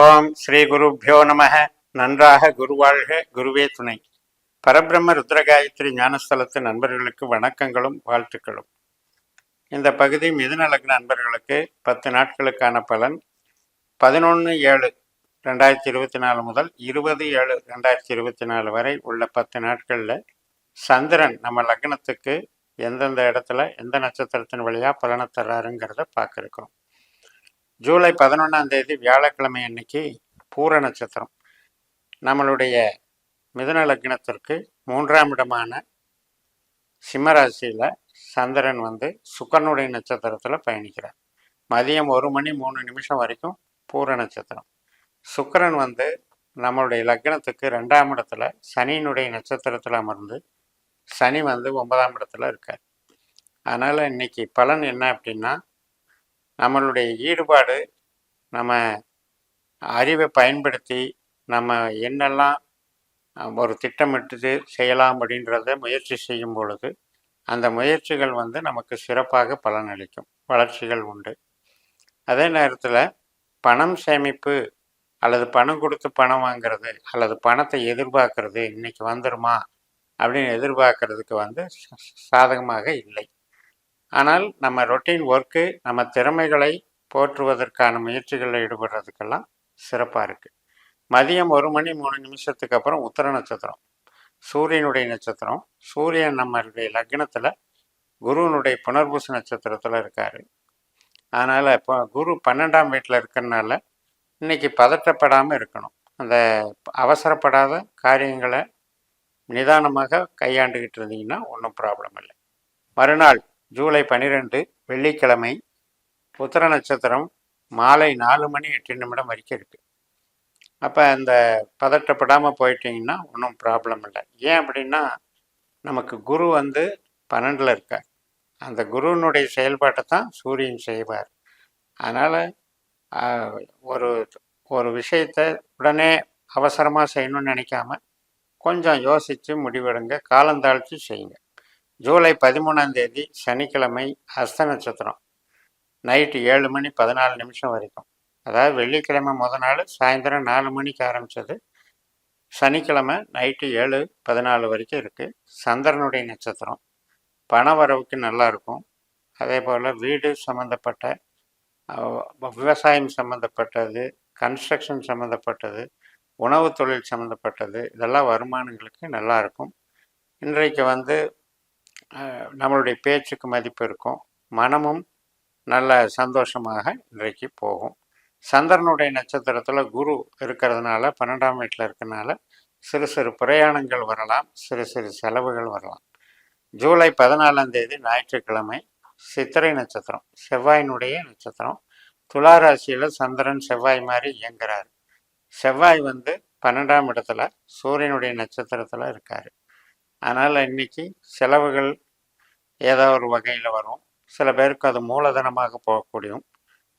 ஓம் ஸ்ரீ குருப்பியோ நம நன்றாக குருவாழ்க. குருவே துணை. பரபிரம்ம ருத்ரகாயத்ரி ஞானஸ்தலத்து நண்பர்களுக்கு வணக்கங்களும் வாழ்த்துக்களும். இந்த பகுதி மிதுன லக்ன நண்பர்களுக்கு பத்து நாட்களுக்கான பலன். பதினொன்று ஏழு ரெண்டாயிரத்தி இருபத்தி நாலு முதல் இருபது ஏழு ரெண்டாயிரத்தி இருபத்தி நாலு வரை உள்ள பத்து நாட்களில் சந்திரன் நம்ம லக்னத்துக்கு எந்தெந்த இடத்துல எந்த நட்சத்திரத்தின் வழியாக பலனை தர்றாருங்கிறத பார்க்கிருக்கிறோம் ஜூலை பதினொன்றாம் தேதி வியாழக்கிழமை அன்னைக்கு பூர நட்சத்திரம். நம்மளுடைய மிதுன லக்னத்திற்கு மூன்றாம் இடமான சிம்மராசியில் சந்திரன் வந்து சுக்கரனுடைய நட்சத்திரத்தில் பயணிக்கிறார். மதியம் ஒரு மணி மூணு நிமிஷம் வரைக்கும் பூர நட்சத்திரம். சுக்கரன் வந்து நம்மளுடைய லக்னத்துக்கு ரெண்டாம் இடத்துல சனியினுடைய நட்சத்திரத்தில் அமர்ந்து சனி வந்து ஒன்பதாம் இடத்துல இருக்கார். அதனால் இன்னைக்கு பலன் என்ன அப்படின்னா நம்மளுடைய ஈடுபாடு நம்ம அறிவை பயன்படுத்தி நம்ம என்னெல்லாம் ஒரு திட்டமிட்டு செய்யலாம் அப்படின்றத முயற்சி செய்யும் பொழுது அந்த முயற்சிகள் வந்து நமக்கு சிறப்பாக பலனளிக்கும். வளர்ச்சிகள் உண்டு. அதே நேரத்தில் பணம் சேமிப்பு அல்லது பணம் கொடுத்து பணம் வாங்குறது அல்லது பணத்தை எதிர்பார்க்கறது இன்னைக்கு வந்துருமா அப்படின்னு எதிர்பார்க்கறதுக்கு வந்து சாதகமாக இல்லை. ஆனால் நம்ம ரொட்டீன் ஒர்க்கு நம்ம திறமைகளை போற்றுவதற்கான முயற்சிகளில் ஈடுபடுறதுக்கெல்லாம் சிறப்பாக இருக்குது மதியம் ஒரு மணி மூணு நிமிஷத்துக்கு அப்புறம் உத்தர நட்சத்திரம். சூரியனுடைய நட்சத்திரம். சூரியன் நம்மளுடைய லக்னத்தில் குருவனுடைய புனர்பூச நட்சத்திரத்தில் இருக்கார். அதனால் இப்போ குரு பன்னெண்டாம் வீட்டில் இருக்கிறனால இன்னைக்கு பதட்டப்படாமல் இருக்கணும். அந்த அவசரப்படாத காரியங்களை நிதானமாக கையாண்டுக்கிட்டு இருந்தீங்கன்னா ஒன்றும் ப்ராப்ளம் இல்லை. மறுநாள் ஜூலை பன்னிரெண்டு வெள்ளிக்கிழமை உத்தர நட்சத்திரம் மாலை நாலு மணி எட்டு நிமிடம் வரைக்கும் இருக்குது அப்போ அந்த பதட்டப்படாமல் போயிட்டீங்கன்னா ஒன்றும் ப்ராப்ளம் இல்லை. ஏன் அப்படின்னா நமக்கு குரு வந்து பன்னெண்டில் இருக்கார். அந்த குருவினுடைய செயல்பாட்டை தான் சூரியன் செய்வார். அதனால் ஒரு ஒரு விஷயத்தை உடனே அவசரமாக செய்யணும்னு நினைக்காம கொஞ்சம் யோசித்து முடிவெடுங்க காலந்தாழ்த்தி செய்யுங்க. ஜூலை பதிமூணாம் தேதி சனிக்கிழமை அஸ்த நட்சத்திரம். நைட்டு ஏழு மணி பதினாலு நிமிஷம் வரைக்கும். அதாவது வெள்ளிக்கிழமை முத நாள் சாயந்தரம் நாலு மணிக்கு ஆரம்பித்தது சனிக்கிழமை நைட்டு ஏழு பதினாலு வரைக்கும் இருக்குது சந்திரனுடைய நட்சத்திரம். பண வரவுக்கு நல்லா இருக்கும். அதே போல் வீடு சம்மந்தப்பட்ட விவசாயம் சம்மந்தப்பட்டது கன்ஸ்ட்ரக்ஷன் சம்மந்தப்பட்டது உணவு தொழில் சம்மந்தப்பட்டது இதெல்லாம் வருமானங்களுக்கு நல்லா இருக்கும். இன்றைக்கு வந்து நம்மளுடைய பேச்சுக்கு மதிப்பு இருக்கும். மனமும் நல்ல சந்தோஷமாக இன்றைக்கு போகும். சந்திரனுடைய நட்சத்திரத்தில் குரு இருக்கிறதுனால பன்னெண்டாம் வீட்டில் இருக்கிறனால சிறு சிறு பிரயாணங்கள் வரலாம். சிறு சிறு செலவுகள் வரலாம். ஜூலை பதினாலாம் தேதி ஞாயிற்றுக்கிழமை சித்திரை நட்சத்திரம் செவ்வாயினுடைய நட்சத்திரம். துலா ராசியில் சந்திரன் செவ்வாய் மாதிரி இயங்குறார். செவ்வாய் வந்து பன்னெண்டாம் இடத்துல சூரியனுடைய நட்சத்திரத்தில் இருக்கார். அதனால் இன்னைக்கு செலவுகள் ஏதோ ஒரு வகையில் வரும். சில பேருக்கு அது மூலதனமாக போகக்கூடியும்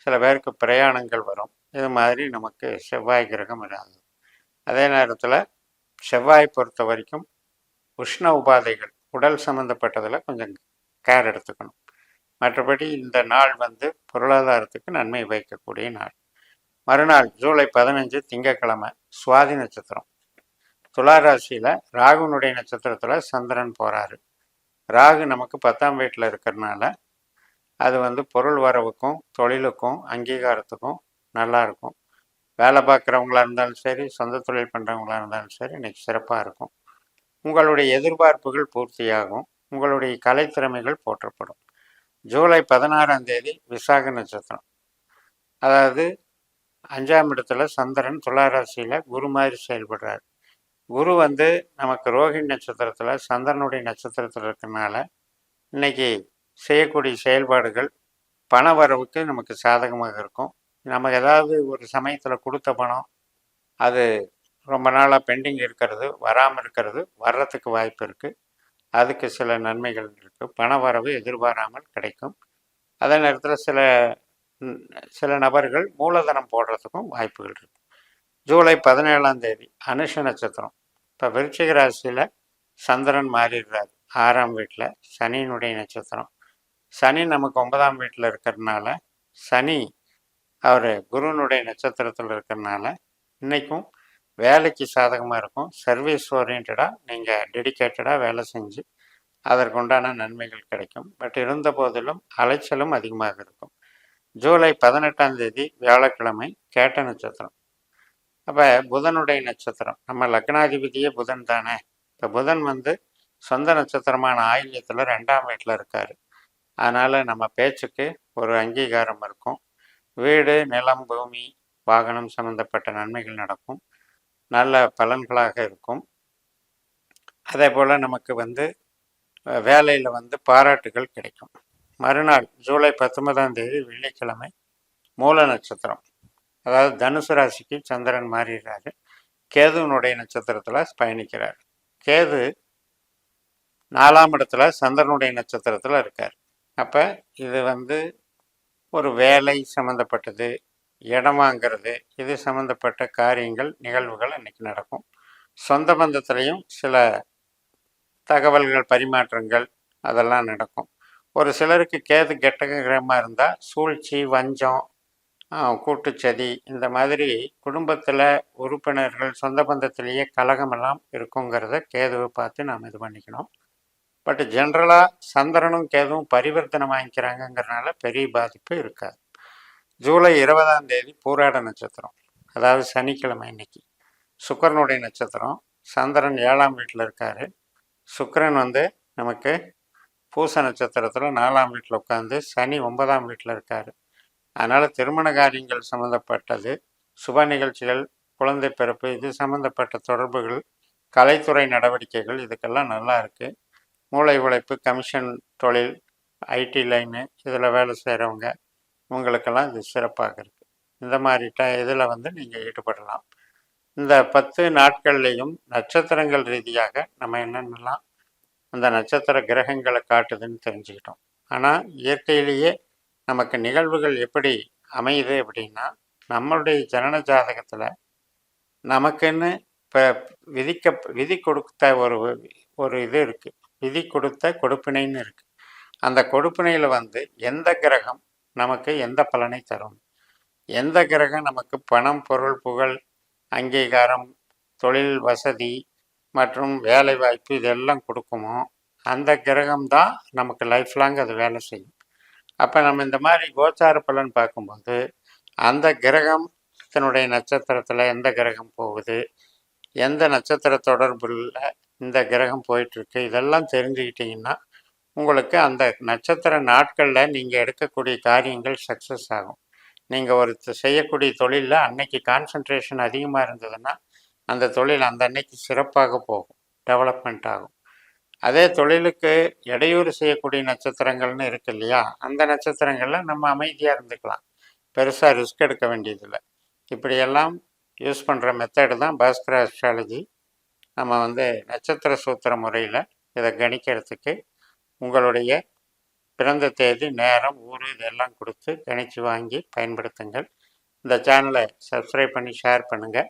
சில பேருக்கு பிரயாணங்கள் வரும். இது மாதிரி நமக்கு செவ்வாய் கிரகம் இராது. அதே நேரத்தில் செவ்வாய் பொறுத்த வரைக்கும் உஷ்ண உபாதைகள் உடல் சம்மந்தப்பட்டதில் கொஞ்சம் கேர் எடுத்துக்கணும். மற்றபடி இந்த நாள் வந்து பொருளாதாரத்துக்கு நன்மை வைக்கக்கூடிய நாள். மறுநாள் ஜூலை பதினஞ்சு திங்கட்கிழமை சுவாதி நட்சத்திரம். துளாராசியில் ராகுனுடைய நட்சத்திரத்தில் சந்திரன் போகிறாரு ராகு நமக்கு பத்தாம் வீட்டில் இருக்கிறனால அது வந்து பொருள் வரவுக்கும் தொழிலுக்கும் அங்கீகாரத்துக்கும் நல்லாயிருக்கும் வேலை பார்க்குறவங்களா இருந்தாலும் சரி சொந்த தொழில் பண்ணுறவங்களா இருந்தாலும் சரி இன்னைக்கு சிறப்பாக இருக்கும். உங்களுடைய எதிர்பார்ப்புகள் பூர்த்தியாகும். உங்களுடைய கலைத்திறமைகள் போற்றப்படும். ஜூலை பதினாறாம் தேதி விசாக நட்சத்திரம். அதாவது அஞ்சாம் இடத்துல சந்திரன் துளாராசியில் குரு மாதிரி செயல்படுறார். குரு வந்து நமக்கு ரோஹிணி நட்சத்திரத்தில் சந்திரனுடைய நட்சத்திரத்தில் இருக்கிறனால இன்னைக்கு செய்யக்கூடிய செயல்பாடுகள் பண வரவுக்கு நமக்கு சாதகமாக இருக்கும். நம்ம ஏதாவது ஒரு சமயத்தில் கொடுத்த பணம் அது ரொம்ப நாளாக பெண்டிங் இருக்கிறது வராமல் இருக்கிறது வர்றதுக்கு வாய்ப்பு இருக்குது அதுக்கு சில நன்மைகள் இருக்குது பண வரவு எதிர்பாராமல் கிடைக்கும். அதே நேரத்தில் சில சில நபர்கள் மூலதனம் போடுறதுக்கும் வாய்ப்புகள் இருக்குது ஜூலை பதினேழாம் தேதி அனுஷ நட்சத்திரம். இப்போ விருச்சிக ராசியில் சந்திரன் மாறிடுறார். ஆறாம் வீட்டில் சனியினுடைய நட்சத்திரம். சனி நமக்கு ஒன்பதாம் வீட்டில் இருக்கிறதுனால சனி அவர் குருனுடைய நட்சத்திரத்தில் இருக்கிறனால இன்றைக்கும் வேலைக்கு சாதகமாக இருக்கும். சர்வீஸ் ஓரியன்டாக நீங்கள் டெடிக்கேட்டடாக வேலை செஞ்சு அதற்குண்டான நன்மைகள் கிடைக்கும். பட் இருந்த போதிலும் அலைச்சலும் அதிகமாக இருக்கும். ஜூலை பதினெட்டாம் தேதி வியாழக்கிழமை கேட்ட நட்சத்திரம். அப்போ புதனுடைய நட்சத்திரம். நம்ம லக்னாதிபதியே புதன் தானே. இப்போ புதன் வந்து சொந்த நட்சத்திரமான ஆயுதத்தில் ரெண்டாம் வீட்டில் இருக்கார். அதனால் நம்ம பேச்சுக்கு ஒரு அங்கீகாரம் இருக்கும். வீடு நிலம் பூமி வாகனம் சம்மந்தப்பட்ட நன்மைகள் நடக்கும். நல்ல பலன்களாக இருக்கும். அதே போல் நமக்கு வந்து வேலையில் வந்து பாராட்டுகள் கிடைக்கும். மறுநாள் ஜூலை பத்தொன்பதாம் தேதி வெள்ளிக்கிழமை மூல நட்சத்திரம். அதாவது தனுசு ராசிக்கு சந்திரன் மாறிடுறாரு. கேதுவனுடைய நட்சத்திரத்தில் பயணிக்கிறார். கேது நாலாம் இடத்துல சந்திரனுடைய நட்சத்திரத்தில் இருக்கார். அப்போ இது வந்து ஒரு வேலை சம்மந்தப்பட்டது இடம் வாங்கிறது இது சம்மந்தப்பட்ட காரியங்கள் நிகழ்வுகள் இன்றைக்கி நடக்கும். சொந்த பந்தத்துலேயும் சில தகவல்கள் பரிமாற்றங்கள் அதெல்லாம் நடக்கும். ஒரு சிலருக்கு கேது கெட்ட கிரகமாக இருந்தால் சூழ்ச்சி வஞ்சம் கூட்டுச்சதி. இந்த மாதிரி குடும்பத்தில் உறுப்பினர்கள் சொந்த பந்தத்திலேயே கலகமெல்லாம் இருக்குங்கிறத கேதுவை பார்த்து நாம் இது பண்ணிக்கணும். பட் ஜென்ரலாக சந்திரனும் கேதுவும் பரிவர்த்தனை வாங்கிக்கிறாங்கங்கிறனால பெரிய பாதிப்பு இருக்காது. ஜூலை இருபதாம் தேதி பூராட நட்சத்திரம். அதாவது சனிக்கிழமை இன்னைக்கு. சுக்கரனுடைய நட்சத்திரம். சந்திரன் ஏழாம் வீட்டில் இருக்கார். சுக்கரன் வந்து நமக்கு பூச நட்சத்திரத்தில் நாலாம் வீட்டில் உட்காந்து சனி ஒன்பதாம் வீட்டில் இருக்கார். அதனால் திருமண காரியங்கள் சம்மந்தப்பட்டது சுப நிகழ்ச்சிகள் குழந்தை பிறப்பு இது சம்மந்தப்பட்ட தொடர்புகள் கலைத்துறை நடவடிக்கைகள் இதுக்கெல்லாம் நல்லா இருக்குது மூளை உழைப்பு கமிஷன் தொழில் ஐடி லைனு இதில் வேலை செய்கிறவங்க இவங்களுக்கெல்லாம் இது சிறப்பாக இருக்குது இந்த மாதிரி ட இதில் வந்து நீங்கள் ஈடுபடலாம். இந்த பத்து நாட்கள்லேயும் நட்சத்திரங்கள் ரீதியாக நம்ம என்னென்னலாம் அந்த நட்சத்திர கிரகங்களை காட்டுதுன்னு தெரிஞ்சுக்கிட்டோம். ஆனால் இயற்கையிலேயே நமக்கு நிகழ்வுகள் எப்படி அமையுது அப்படின்னா நம்மளுடைய ஜனன ஜாதகத்தில் நமக்குன்னு இப்போ விதிக்க விதி கொடுத்த ஒரு ஒரு இது இருக்குது விதி கொடுத்த கொடுப்பினைன்னு இருக்குது அந்த கொடுப்பினையில் வந்து எந்த கிரகம் நமக்கு எந்த பலனை தரும்? எந்த கிரகம் நமக்கு பணம் பொருள் புகழ் அங்கீகாரம் தொழில் வசதி மற்றும் வேலை வாய்ப்பு இதெல்லாம் கொடுக்குமோ அந்த கிரகம் தான் நமக்கு லைஃப் லாங் அது வேலை செய்யும். அப்போ நம்ம இந்த மாதிரி கோச்சார பலன் பார்க்கும்போது அந்த கிரகம் தன்னுடைய நட்சத்திரத்தில் எந்த கிரகம் போகுது? எந்த நட்சத்திர தொடர்பில் இந்த கிரகம் போயிட்டுருக்கு? இதெல்லாம் தெரிஞ்சுக்கிட்டிங்கன்னா உங்களுக்கு அந்த நட்சத்திர நாட்களில் நீங்கள் எடுக்கக்கூடிய காரியங்கள் சக்ஸஸ் ஆகும். நீங்கள் ஒரு செய்யக்கூடிய தொழிலில் அன்னைக்கு கான்சன்ட்ரேஷன் அதிகமாக இருந்ததுன்னா அந்த தொழில் அந்த அன்னைக்கு சிறப்பாக போகும். டெவலப்மெண்ட் ஆகும். அதே தொழிலுக்கு இடையூறு செய்யக்கூடிய நட்சத்திரங்கள்னு இருக்கு இல்லையா? அந்த நட்சத்திரங்களில் நம்ம அமைதியாக இருந்துக்கலாம். பெருசாக ரிஸ்க் எடுக்க வேண்டியதில்லை. இப்படியெல்லாம் யூஸ் பண்ணுற மெத்தடு தான் பாஸ்கர அஸ்ட்ராலஜி நம்ம வந்து நட்சத்திர சூத்திர முறையில் இதை கணிக்கிறதுக்கு உங்களுடைய பிறந்த தேதி நேரம் ஊர் இதெல்லாம் கொடுத்து கணிச்சு வாங்கி பயன்படுத்துங்கள். இந்த சேனலை சப்ஸ்கிரைப் பண்ணி ஷேர் பண்ணுங்கள்